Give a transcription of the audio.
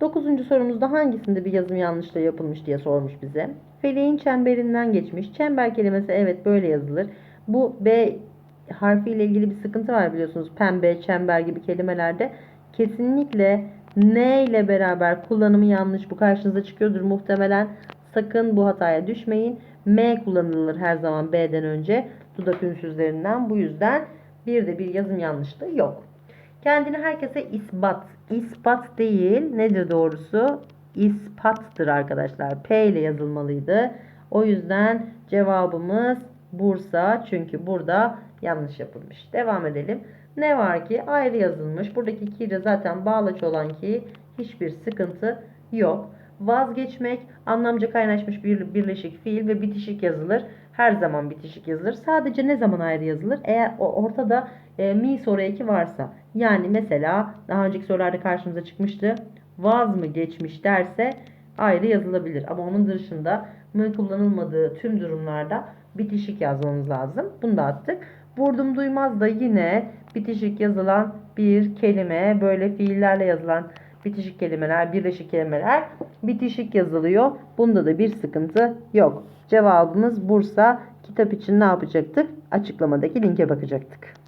Dokuzuncu sorumuzda hangisinde bir yazım yanlışla yapılmış diye sormuş bize. Feleğin çemberinden geçmiş. Çember kelimesi evet böyle yazılır. Bu B harfiyle ilgili bir sıkıntı var biliyorsunuz. Pembe, çember gibi kelimelerde kesinlikle N ile beraber kullanımı yanlış. Bu karşınıza çıkıyordur muhtemelen. Sakın bu hataya düşmeyin. M kullanılır her zaman B'den önce. Dudak ünsüzlerinden. Bu yüzden bir de bir yazım yanlışlığı yok. Kendini herkese ispat. İspat değil. Nedir doğrusu? İspattır arkadaşlar. P ile yazılmalıydı. O yüzden cevabımız Bursa. Çünkü burada yanlış yapılmış. Devam edelim. Ne var ki ayrı yazılmış. Buradaki ki ile zaten bağlaç olan ki hiçbir sıkıntı yok. Vazgeçmek anlamca kaynaşmış bir birleşik fiil ve bitişik yazılır. Her zaman bitişik yazılır. Sadece ne zaman ayrı yazılır? Eğer ortada e, mi soru eki varsa. Yani mesela daha önceki sorularda karşımıza çıkmıştı. Vaz mı geçmiş derse ayrı yazılabilir. Ama onun dışında mı kullanılmadığı tüm durumlarda bitişik yazmamız lazım. Bunu da attık. Vurdum duymaz da yine bitişik yazılan bir kelime. Böyle fiillerle yazılan bitişik kelimeler, birleşik kelimeler bitişik yazılıyor. Bunda da bir sıkıntı yok. Cevabımız Bursa. Kitap için ne yapacaktık? Açıklamadaki linke bakacaktık.